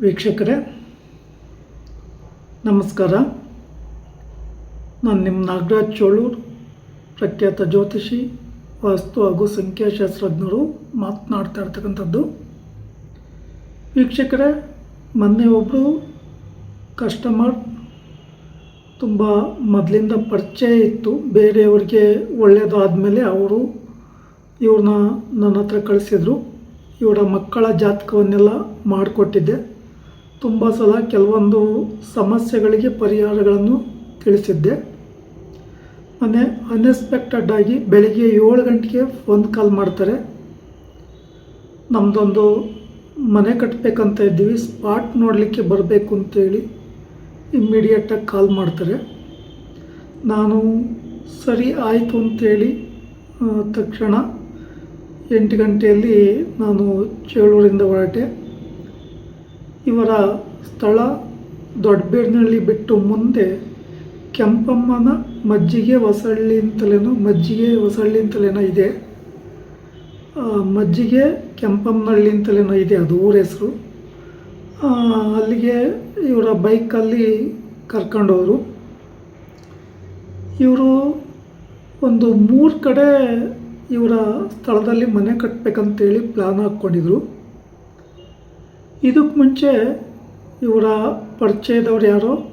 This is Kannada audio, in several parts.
ವೀಕ್ಷಕರೇ, ನಮಸ್ಕಾರ. ನಾನು ನಿಮ್ಮ ನಾಗರಾಜ್ ಚೋಳೂರ್, ಪ್ರಖ್ಯಾತ ಜ್ಯೋತಿಷಿ, ವಾಸ್ತು ಹಾಗೂ ಸಂಖ್ಯಾಶಾಸ್ತ್ರಜ್ಞರು ಮಾತನಾಡ್ತಾ ಇರ್ತಕ್ಕಂಥದ್ದು. ವೀಕ್ಷಕರೇ, ಮೊನ್ನೆ ಒಬ್ಬರು ಕಸ್ಟಮರ್ ತುಂಬ ಮೊದಲಿಂದ ಪರಿಚಯ ಇತ್ತು. ಬೇರೆಯವ್ರಿಗೆ ಒಳ್ಳೆಯದಾದಮೇಲೆ ಅವರು ಇವ್ರನ್ನ ನನ್ನ ಹತ್ರ ಕಳಿಸಿದರು. ಇವರ ಮಕ್ಕಳ ಜಾತಕವನ್ನೆಲ್ಲ ಮಾಡಿಕೊಟ್ಟಿದ್ದೆ. ತುಂಬ ಸಲ ಕೆಲವೊಂದು ಸಮಸ್ಯೆಗಳಿಗೆ ಪರಿಹಾರಗಳನ್ನು ತಿಳಿಸಿದ್ದೆ. ಮೊನ್ನೆ ಅನ್ಎಕ್ಸ್ಪೆಕ್ಟೆಡ್ ಆಗಿ ಬೆಳಿಗ್ಗೆ ಏಳು ಗಂಟೆಗೆ ಫೋನ್ ಕಾಲ್ ಮಾಡ್ತಾರೆ. ನಮ್ಮದೊಂದು ಮನೆ ಕಟ್ಟಬೇಕಂತ ಇದ್ದೀವಿ ಸ್ಪಾಟ್ ನೋಡಲಿಕ್ಕೆ ಬರಬೇಕು ಅಂತೇಳಿ ಇಮ್ಮಿಡಿಯೇಟಾಗಿ ಕಾಲ್ ಮಾಡ್ತಾರೆ. ನಾನು ಸರಿ ಆಯಿತು ಅಂತೇಳಿ ತಕ್ಷಣ ಎಂಟು ಗಂಟೆಯಲ್ಲಿ ನಾನು ಚೇಳೂರಿಂದ ಹೊರಟೆ. ಇವರ ಸ್ಥಳ ದೊಡ್ಡಬೇಡ್ನಹಳ್ಳಿ ಬಿಟ್ಟು ಮುಂದೆ ಕೆಂಪಮ್ಮನ ಮಜ್ಜಿಗೆ ಹೊಸಳ್ಳಿ ಅಂತಲೇನೋ ಮಜ್ಜಿಗೆ ಹೊಸಳ್ಳಿ ಅಂತಲೇನೋ ಇದೆ ಮಜ್ಜಿಗೆ ಕೆಂಪಮ್ಮನಹಳ್ಳಿ ಅಂತಲೇನೋ ಇದೆ, ಅದು ಊರ ಹೆಸರು. ಅಲ್ಲಿಗೆ ಇವರ ಬೈಕಲ್ಲಿ ಕರ್ಕೊಂಡವರು ಇವರು ಒಂದು ಮೂರು ಕಡೆ ಇವರ ಸ್ಥಳದಲ್ಲಿ ಮನೆ ಕಟ್ಟಬೇಕಂತೇಳಿ ಪ್ಲ್ಯಾನ್ ಹಾಕ್ಕೊಂಡಿದ್ರು. ಇದಕ್ಕೆ ಮುಂಚೆ ಇವರ ಪರಿಚಯದವ್ರು ಯಾರೋ?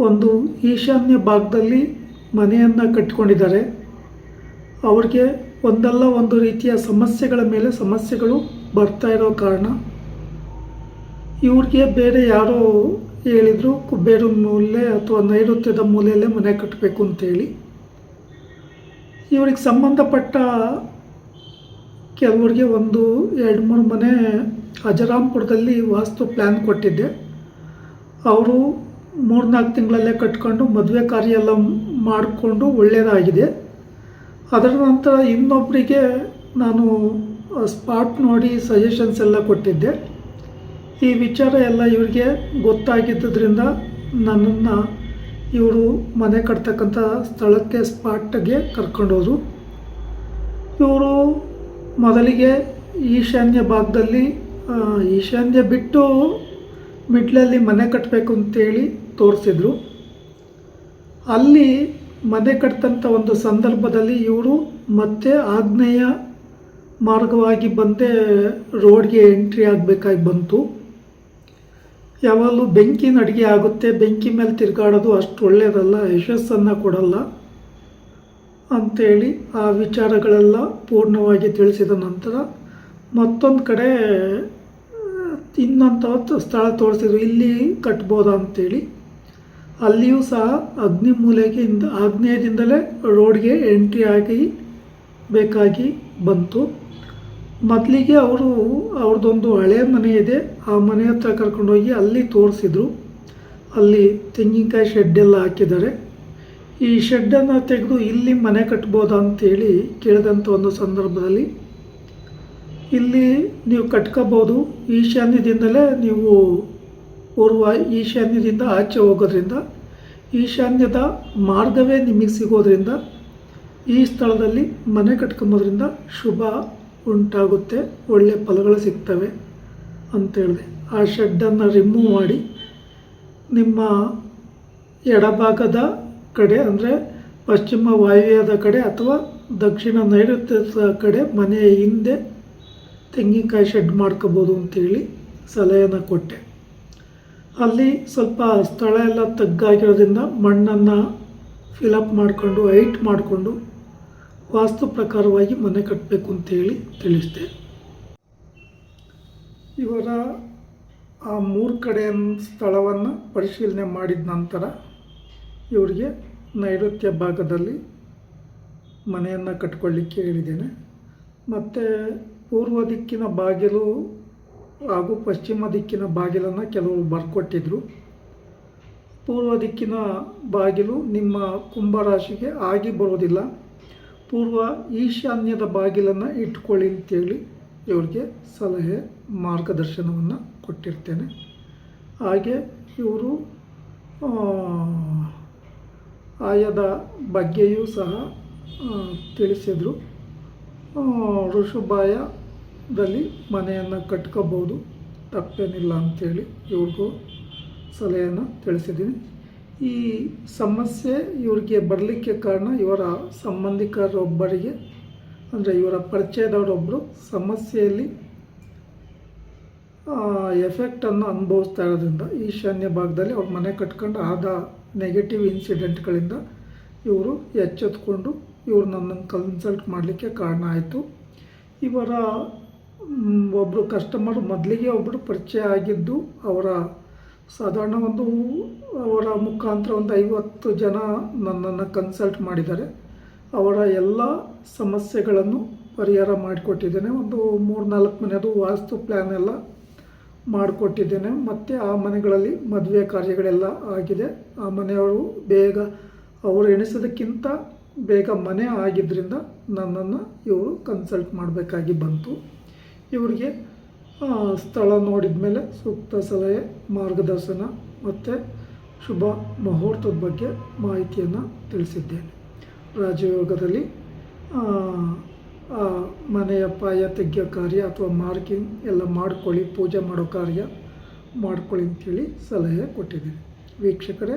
ಒಂದು ಈಶಾನ್ಯ ಭಾಗದಲ್ಲಿ ಮನೆಯನ್ನು ಕಟ್ಕೊಂಡಿದ್ದಾರೆ. ಅವ್ರಿಗೆ ಒಂದಲ್ಲ ಒಂದು ರೀತಿಯ ಸಮಸ್ಯೆಗಳ ಮೇಲೆ ಸಮಸ್ಯೆಗಳು ಬರ್ತಾ ಇರೋ ಕಾರಣ. ಇವ್ರಿಗೆ ಬೇರೆ ಯಾರೋ ಹೇಳಿದರು ಕುಬ್ಬೇರು ಮೂಲೆ ಅಥವಾ ನೈಋತ್ಯದ ಮೂಲೆಯಲ್ಲೇ ಮನೆ ಕಟ್ಟಬೇಕು ಅಂತೇಳಿ ಇವ್ರಿಗೆ ಸಂಬಂಧಪಟ್ಟ ಕೆಲವ್ರಿಗೆ ಒಂದು ಎರಡು ಮೂರು ಮನೆ ಅಜರಾಂಪುರದಲ್ಲಿ ವಾಸ್ತು ಪ್ಲ್ಯಾನ್ ಕೊಟ್ಟಿದ್ದೆ. ಅವರು ಮೂರ್ನಾಲ್ಕು ತಿಂಗಳಲ್ಲೇ ಕಟ್ಕೊಂಡು ಮದುವೆ ಕಾರ್ಯ ಎಲ್ಲ ಮಾಡಿಕೊಂಡು ಒಳ್ಳೆಯದಾಗಿದೆ ಅದರ ನಂತರ ಇನ್ನೊಬ್ಬರಿಗೆ ನಾನು ಸ್ಪಾಟ್ ನೋಡಿ ಸಜೆಷನ್ಸ್ ಎಲ್ಲ ಕೊಟ್ಟಿದ್ದೆ. ಈ ವಿಚಾರ ಎಲ್ಲ ಇವರಿಗೆ ಗೊತ್ತಾಗಿದ್ದರಿಂದ ನನ್ನನ್ನು ಇವರು ಮನೆ ಕಟ್ತಕ್ಕಂಥ ಸ್ಥಳಕ್ಕೆ ಸ್ಪಾಟ್ಗೆ ಕರ್ಕೊಂಡೋದ್ರು. ಇವರು ಮೊದಲಿಗೆ ಈಶಾನ್ಯ ಭಾಗದಲ್ಲಿ ಈಶಾನ್ಯ ಬಿಟ್ಟು ಮಿಡ್ಲಲ್ಲಿ ಮನೆ ಕಟ್ಟಬೇಕು ಅಂತೇಳಿ ತೋರಿಸಿದ್ರು. ಅಲ್ಲಿ ಮನೆ ಕಟ್ಟಂಥ ಒಂದು ಸಂದರ್ಭದಲ್ಲಿ ಇವರು ಮತ್ತೆ ಆಗ್ನೇಯ ಮಾರ್ಗವಾಗಿ ಬಂದೇ ರೋಡ್ಗೆ ಎಂಟ್ರಿ ಆಗಬೇಕಾಗಿ ಬಂತು. ಯಾವಾಗಲೂ ಬೆಂಕಿನ ಅಡುಗೆ ಆಗುತ್ತೆ, ಬೆಂಕಿ ಮೇಲೆ ತಿರುಗಾಡೋದು ಅಷ್ಟು ಒಳ್ಳೆಯದಲ್ಲ ಯಶಸ್ಸನ್ನು ಕೊಡಲ್ಲ ಅಂಥೇಳಿ ಆ ವಿಚಾರಗಳೆಲ್ಲ ಪೂರ್ಣವಾಗಿ ತಿಳಿಸಿದ ನಂತರ ಮತ್ತೊಂದು ಕಡೆ ಇನ್ನೊಂದು ಸ್ಥಳ ತೋರಿಸಿದ್ರು. ಇಲ್ಲಿ ಕಟ್ಬೋದಾ ಅಂತೇಳಿ. ಅಲ್ಲಿಯೂ ಸಹ ಅಗ್ನಿ ಮೂಲೆಗೆ ಇಂದ, ಆಗ್ನೇಯದಿಂದಲೇ ರೋಡ್ಗೆ ಎಂಟ್ರಿ ಆಗಿ ಬೇಕಾಗಿ ಬಂತು. ಮೊದಲಿಗೆ ಅವರು, ಅವ್ರದ್ದೊಂದು ಹಳೆಯ ಮನೆ ಇದೆ. ಆ ಮನೆ ಹತ್ರ ಕರ್ಕೊಂಡೋಗಿ ಅಲ್ಲಿ ತೋರಿಸಿದ್ರು. ಅಲ್ಲಿ ತೆಂಗಿನಕಾಯಿ ಶೆಡ್ ಎಲ್ಲ ಹಾಕಿದ್ದಾರೆ. ಈ ಶೆಡ್ಡನ್ನು ತೆಗೆದು ಇಲ್ಲಿ ಮನೆ ಕಟ್ಬೋದಾ ಅಂತೇಳಿ ಕೇಳಿದಂಥ ಒಂದು ಸಂದರ್ಭದಲ್ಲಿ ಇಲ್ಲಿ ನೀವು ಕಟ್ಕೋಬೋದು ಈಶಾನ್ಯದಿಂದಲೇ ನೀವು ಪೂರ್ವ ಈಶಾನ್ಯದಿಂದ ಆಚೆ ಹೋಗೋದ್ರಿಂದ, ಈಶಾನ್ಯದ ಮಾರ್ಗವೇ ನಿಮಗೆ ಸಿಗೋದ್ರಿಂದ, ಈ ಸ್ಥಳದಲ್ಲಿ ಮನೆ ಕಟ್ಕೊಂಬೋದ್ರಿಂದ ಶುಭ ಉಂಟಾಗುತ್ತೆ ಒಳ್ಳೆಯ ಫಲಗಳು ಸಿಗ್ತವೆ ಅಂತೇಳಿದೆ. ಆ ಶೆಡ್ಡನ್ನು ರಿಮೂವ್ ಮಾಡಿ ನಿಮ್ಮ ಎಡಭಾಗದ ಕಡೆ ಅಂದರೆ ಪಶ್ಚಿಮ ವಾಯುವ್ಯದ ಕಡೆ ಅಥವಾ ದಕ್ಷಿಣ ನೈಋತ್ಯದ ಕಡೆ ಮನೆಯ ಹಿಂದೆ ತೆಂಗಿನಕಾಯಿ ಶೆಡ್ ಮಾಡ್ಕೋಬೋದು ಅಂತೇಳಿ ಸಲಹೆಯನ್ನು ಕೊಟ್ಟೆ. ಅಲ್ಲಿ ಸ್ವಲ್ಪ ಸ್ಥಳ ಎಲ್ಲ ತಗ್ಗಾಗಿರೋದ್ರಿಂದ ಮಣ್ಣನ್ನು ಫಿಲಪ್ ಮಾಡಿಕೊಂಡು ಹೈಟ್ ಮಾಡಿಕೊಂಡು ವಾಸ್ತು ಪ್ರಕಾರವಾಗಿ ಮನೆ ಕಟ್ಟಬೇಕು ಅಂತೇಳಿ ತಿಳಿಸಿದೆ. ಇವರ ಆ ಮೂರು ಕಡೆ ಸ್ಥಳವನ್ನು ಪರಿಶೀಲನೆ ಮಾಡಿದ ನಂತರ ಇವರಿಗೆ ನೈಋತ್ಯ ಭಾಗದಲ್ಲಿ ಮನೆಯನ್ನು ಕಟ್ಕೊಳ್ಳಿಕ್ಕೆ ಹೇಳಿದ್ದೇನೆ. ಮತ್ತು ಪೂರ್ವ ದಿಕ್ಕಿನ ಬಾಗಿಲು ಹಾಗೂ ಪಶ್ಚಿಮ ದಿಕ್ಕಿನ ಬಾಗಿಲನ್ನು ಕೆಲವರು ಬರ್ಕೊಟ್ಟಿದ್ರು. ಪೂರ್ವ ದಿಕ್ಕಿನ ಬಾಗಿಲು ನಿಮ್ಮ ಕುಂಭರಾಶಿಗೆ ಆಗಿ ಬರೋದಿಲ್ಲ ಪೂರ್ವ ಈಶಾನ್ಯದ ಬಾಗಿಲನ್ನು ಇಟ್ಕೊಳ್ಳಿ ಅಂತೇಳಿ ಇವರಿಗೆ ಸಲಹೆ, ಮಾರ್ಗದರ್ಶನವನ್ನು ಕೊಟ್ಟಿರ್ತೇನೆ. ಹಾಗೆ ಇವರು ಆಯದ ಬಗ್ಗೆಯೂ ಸಹ ತಿಳಿಸಿದರು. ಋಷಭಾಯದಲ್ಲಿ ಮನೆಯನ್ನು ಕಟ್ಕೋಬೋದು ತಪ್ಪೇನಿಲ್ಲ ಅಂಥೇಳಿ ಇವ್ರಿಗೂ ಸಲಹೆಯನ್ನು ತಿಳಿಸಿದ್ದೀನಿ. ಈ ಸಮಸ್ಯೆ ಇವರಿಗೆ ಬರಲಿಕ್ಕೆ ಕಾರಣ ಇವರ ಸಂಬಂಧಿಕರೊಬ್ಬರಿಗೆ, ಅಂದರೆ ಇವರ ಪರಿಚಯದವರೊಬ್ಬರು ಸಮಸ್ಯೆಯಲ್ಲಿ ಎಫೆಕ್ಟನ್ನು ಅನುಭವಿಸ್ತಾ ಇರೋದ್ರಿಂದ ಈಶಾನ್ಯ ಭಾಗದಲ್ಲಿ ಅವ್ರ ಮನೆ ಕಟ್ಕೊಂಡು ಆದ ನೆಗೆಟಿವ್ ಇನ್ಸಿಡೆಂಟ್ಗಳಿಂದ ಇವರು ಎಚ್ಚೆತ್ಕೊಂಡು ಇವರು ನನ್ನನ್ನು ಕನ್ಸಲ್ಟ್ ಮಾಡಲಿಕ್ಕೆ ಕಾರಣ ಆಯಿತು. ಇವರ ಒಬ್ಬರು ಕಸ್ಟಮರ್ ಮೊದಲಿಗೆ ಒಬ್ಬರು ಪರಿಚಯ ಆಗಿದ್ದು, ಅವರ ಸಾಧಾರಣ ಒಂದು ಅವರ ಮುಖಾಂತರ ಒಂದು ಐವತ್ತು ಜನ ನನ್ನನ್ನು ಕನ್ಸಲ್ಟ್ ಮಾಡಿದ್ದಾರೆ. ಅವರ ಎಲ್ಲ ಸಮಸ್ಯೆಗಳನ್ನು ಪರಿಹಾರ ಮಾಡಿಕೊಟ್ಟಿದ್ದೇನೆ. ಒಂದು ಮೂರು ನಾಲ್ಕು ಮನೆಯದು ವಾಸ್ತು ಪ್ಲ್ಯಾನ್ ಎಲ್ಲ ಮಾಡಿಕೊಟ್ಟಿದ್ದೇನೆ. ಮತ್ತು ಆ ಮನೆಗಳಲ್ಲಿ ಮದುವೆ ಕಾರ್ಯಗಳೆಲ್ಲ ಆಗಿದೆ. ಆ ಮನೆಯವರು ಬೇಗ ಅವರು ಎಣಿಸೋದಕ್ಕಿಂತ ಬೇಗ ಮನೆ ಆಗಿದ್ದರಿಂದ ನನ್ನನ್ನು ಇವರು ಕನ್ಸಲ್ಟ್ ಮಾಡಬೇಕಾಗಿ ಬಂತು. ಇವರಿಗೆ ಸ್ಥಳ ನೋಡಿದ ಮೇಲೆ ಸೂಕ್ತ ಸಲಹೆ, ಮಾರ್ಗದರ್ಶನ ಮತ್ತು ಶುಭ ಮುಹೂರ್ತದ ಬಗ್ಗೆ ಮಾಹಿತಿಯನ್ನು ತಿಳಿಸಿದ್ದೇನೆ. ರಾಜಯೋಗದಲ್ಲಿ ಮನೆಯ ಪಾಯ ತೆಗೆಯೋ ಕಾರ್ಯ ಅಥವಾ ಮಾರ್ಕಿಂಗ್ ಎಲ್ಲ ಮಾಡ್ಕೊಳ್ಳಿ, ಪೂಜೆ ಮಾಡೋ ಕಾರ್ಯ ಮಾಡ್ಕೊಳ್ಳಿ ಅಂತೇಳಿ ಸಲಹೆ ಕೊಟ್ಟಿದ್ದೀನಿ. ವೀಕ್ಷಕರೇ